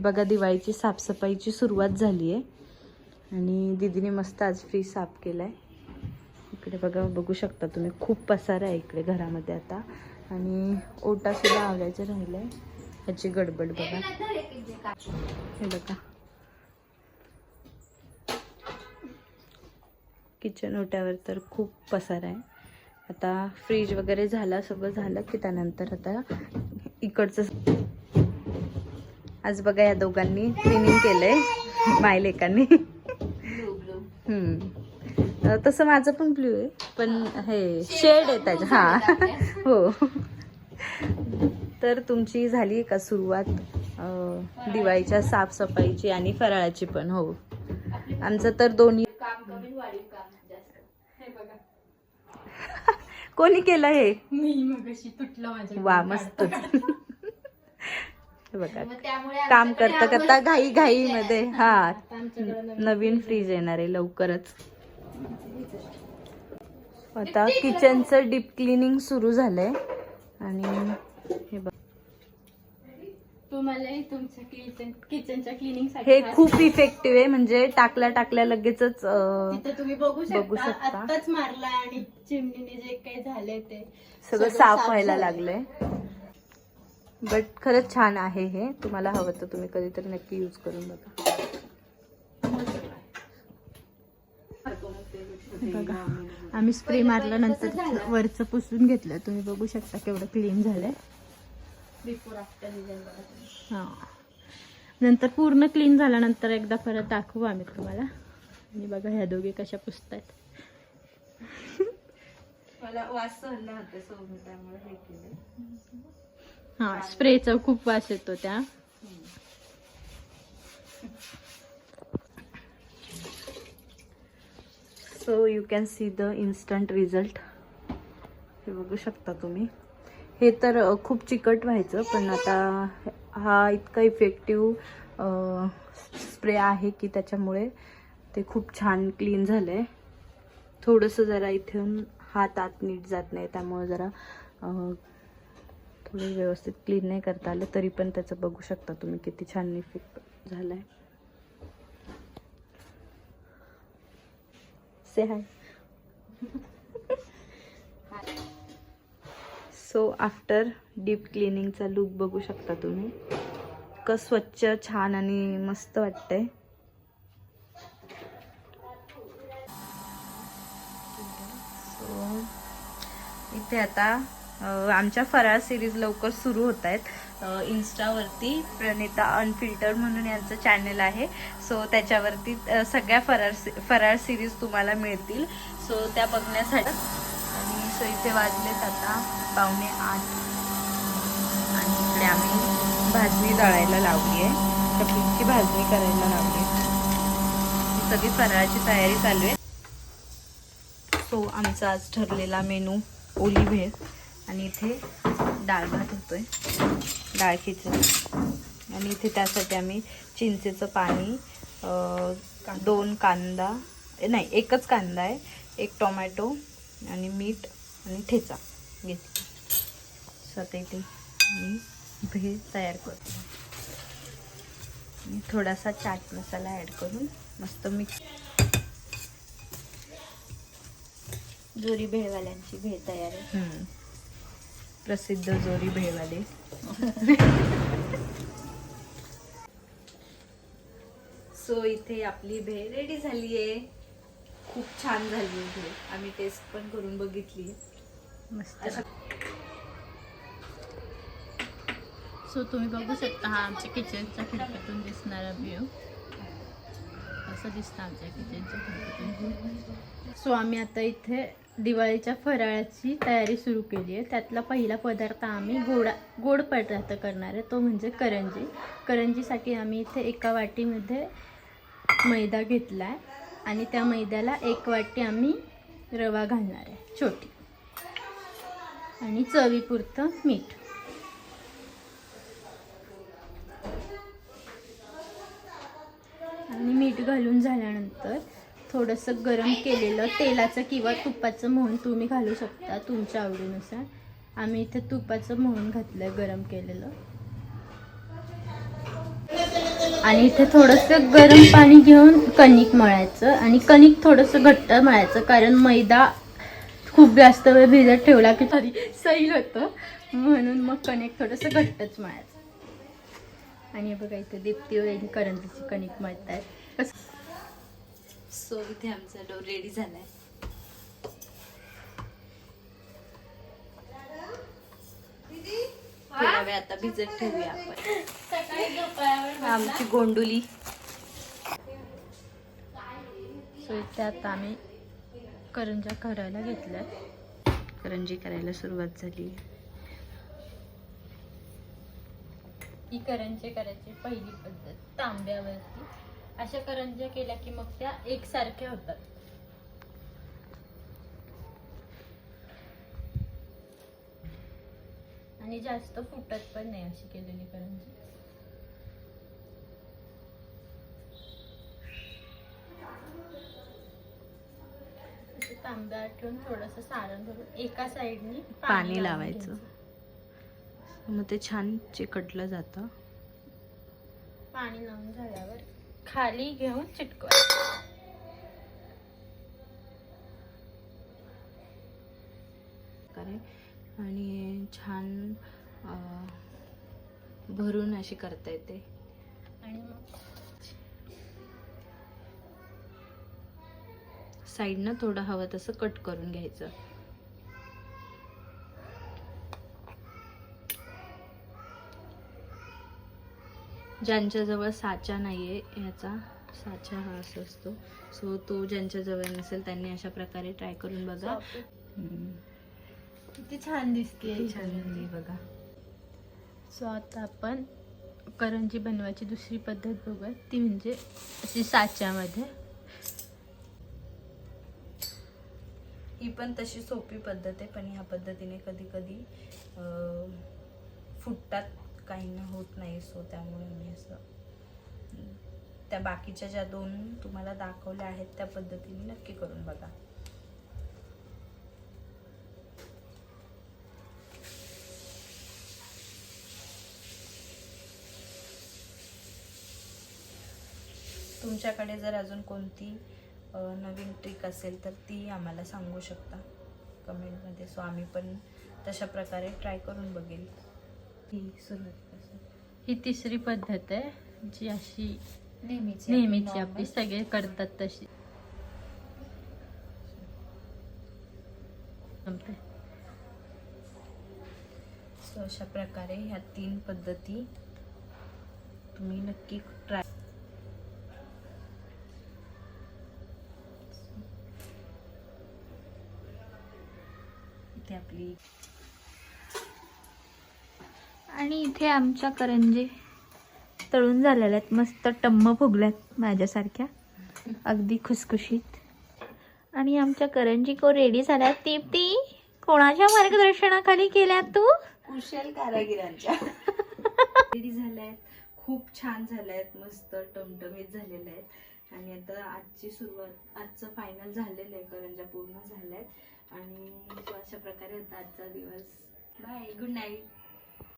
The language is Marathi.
बघा दिवाळीची साफसफाईची सुरुवात झाली आहे आणि दीदीने मस्त आज फ्रीज साफ केला आहे इकडे बघा बघू शकता तुम्ही खूप पसारा आहे इकडे घरामध्ये आता. आणि ओटासुद्धा आवडायचं राहिलं आहे ह्याची गडबड बघा. हे बघा. किचन ओट्यावर तर खूप पसारा आहे. आता फ्रीज वगैरे झाला सगळं झालं की त्यानंतर आता इकडचं आज बघा या दोघांनी क्लिनिंग केलंय मायलेकांनी. तसं माझं पण ब्ल्यू आहे पण हे शेड आहे त्याचं. हा. हो. तर तुमची झाली का सुरुवात दिवाळीच्या साफसफाईची आणि फराळाची पण हो. आमचं तर दोन्ही कोणी केलं हे? वा मस्त. हे बघा काम करता करता घाई घाई मध्ये हा. नवीन फ्रीज येणार आहे लवकरच. आता किचनचं डीप क्लिनिंग सुरू झालंय. आणि हे बघ. तुम्हालाही तुमच्या किचन किचनच्या क्लिनिंग हे खूप इफेक्टिव्ह आहे म्हणजे टाकल्या टाकल्या लगेचच तुम्ही बघू शकता आणि चिमणीने जे काही झाले ते सगळं साफ व्हायला. लागलंय. बट खरंच छान आहे हे. तुम्हाला हवं तर तुम्ही कधीतरी नक्की यूज करून बघा. बघा आम्ही स्प्रे मारल्यानंतर वरचं पुसून घेतलं. तुम्ही बघू शकता केवढं क्लीन झालंय. बिफोर हा. नंतर पूर्ण क्लीन झाल्यानंतर एकदा परत दाखवू आम्ही तुम्हाला. आणि बघा ह्या दोघी कशा पुसतायत. मला वास सहन होते त्यामुळे हे केलं हा स्प्रेचा खूप वास येतो त्या. So you can see the instant result हे बघू शकता तुम्ही. हे तर खूप चिकट व्हायचं पण आता हा इतका इफेक्टिव्ह स्प्रे आहे की त्याच्यामुळे ते खूप छान क्लीन झालं आहे थोडंसं जरा इथून हात आत नीट जात नाही त्यामुळे जरा थोडं व्यवस्थित क्लीन नाही करता आलं तरी पण त्याचं बघू शकता तुम्ही किती छान इफेक्ट झाला आहे से हाय सो आफ्टर डीप क्लिनिंगचा लुक बघू शकता तुम्ही. इतकं स्वच्छ छान आणि मस्त वाटतंय. सो इथे आता आमच्या फराळ सिरीज लवकर सुरू होत आहेत. इन्स्टावरती प्रणिता अनफिल्टर म्हणून यांचं चॅनल आहे. सो त्याच्यावरती सगळ्या फराळ सि- फराळ सिरीज तुम्हाला मिळतील. सो त्या बघण्यासाठी. आणि सो इथे वाजलेत आता पावणे आठ. आणि इकडे आम्ही भाजणी दळायला लावली आहे कपीची भाजणी करायला लावली आहे सगळी फराळाची तयारी चालू आहे. सो आमचा आज ठरलेला मेनू ओली भेळ आणि इथे डाळ भात होतोय. डाळ खिचडी. आणि इथे त्यासाठी आम्ही चिंचेचं पाणी दोन कांदा नाही एकच कांदा आहे एक टोमॅटो आणि मीठ आणि ठेचा घेतली. सो आता इथे मी भेळ तयार करतो. थोडासा चाट मसाला ॲड करून मस्त मिक्स जोरी भेळवाल्यांची भेळ तयार आहे. प्रसिद्ध जोरी भेळवाले. सो इथे आपली भेळ रेडी झाली आहे खूप छान झाली आहे भेळ. आम्ही टेस्ट पण करून बघितली. मस्त. सो तुम्ही बघू शकता हा आमच्या किचनच्या खिडकीतून दिसणारा व्ह्यू असं दिसतं आमच्या किचनच्या खिडकीतून. सो आम्ही आता इथे दिवाळीच्या फराळाची तयारी सुरू केली आहे. त्यातला पहिला पदार्थ आम्ही गोडा गोड पदार्थ करणार आहे. तो म्हणजे करंजी. करंजीसाठी आम्ही इथे एका वाटीमध्ये मैदा घेतला आहे. आणि त्या मैद्याला एक वाटी आम्ही रवा घालणार आहे. छोटी. आणि चवीपुरतं मीठ. आणि मीठ घालून झाल्यानंतर थोडंसं गरम केलेलं तेलाचं किंवा तुपाचं मोहन तुम्ही घालू शकता तुमच्या आवडीनुसार. आम्ही इथे तुपाचं मोहन घातलं गरम केलेलं. आणि इथे थोडंसं गरम पाणी घेऊन कणिक मळायचं. आणि कणिक थोडंसं घट्ट मळायचं कारण मैदा खूप जास्त वेळ भिजत ठेवला की तरी सैल होतं. म्हणून मग कणिक थोडंसं घट्टच मळायचं. आणि बघा इथे दीप्ती वहिनी करंजीची कणिक मळत आहेत सो इथे आमचा डो रेडी झालाय. थोडा वेळ आता भिजत ठेवूया आपण. आमची गोंडुली. सो इथे आता आम्ही करंजा करायला घेतल्या करंजी करायला सुरुवात झाली. ही करंजे करायची पहिली पद्धत तांब्यावरती. अशा करंज्या केल्या की मग त्या एकसारख्या होतात. आणि जास्त फुटत पण नाही अशी केलेली करंजी. तांब्या ठेवून थोडस सारण भरून एका साईडनी पाणी लावायचं. मग ते छान चिकटलं जातं. पाणी लावून झाल्यावर खाली घेऊन चिटकवायचं प्रकारे आणि छान भरून अशी करता येते. आणि मग? साईडनं थोडं हवं तसं कट करून घ्यायचं. ज्यांच्याजवळ साचा नाहीये ह्याचा साचा हा असं असतो. सो तो ज्यांच्याजवळ नसेल त्यांनी अशा प्रकारे ट्राय करून बघा. किती छान दिसते छान. बघा. सो आता आपण करंजी बनवायची दुसरी पद्धत बघूया. ती म्हणजे अशी साच्यामध्ये. ही पण तशी सोपी पद्धत आहे पण ह्या पद्धतीने कधी कधी फुटतात. काहींना होत नाही सो त्यामुळे मी असं त्या बाकीच्या ज्या दोन तुम्हाला दाखवल्या आहेत त्या पद्धतीने नक्की करून बघा. तुमच्याकडे जर अजून कोणती नवीन ट्रिक असेल तर ती आम्हाला सांगू शकता कमेंटमध्ये. सो आम्ही पण तशा प्रकारे ट्राय करून बघेल. ही ही तिसरी पद्धत आहे जी अशी नेहमीची नेहमीची आपली सगळे करतात तशी. सो अशा प्रकारे ह्या तीन पद्धती तुम्ही नक्की ट्राय इथे आपली आणि इथे आमच्या करंजे तळून झालेल्या आहेत. मस्त टम्म फुगल्यात माझ्यासारख्या. अगदी खुसखुशीत. आणि आमच्या करंजी को रेडी झाल्या ती कोणाच्या मार्गदर्शनाखाली केल्या तू? कुशल कारागिरांच्या. रेडी झाल्या आहेत खूप छान झाल्या आहेत मस्त टमटमीत झालेल्या आहेत. आणि आता आजची सुरुवात आजचं फायनल झालेलं आहे. करंजा पूर्ण झाल्या आहेत आणि अशा प्रकारे आता आजचा दिवस. Bye good night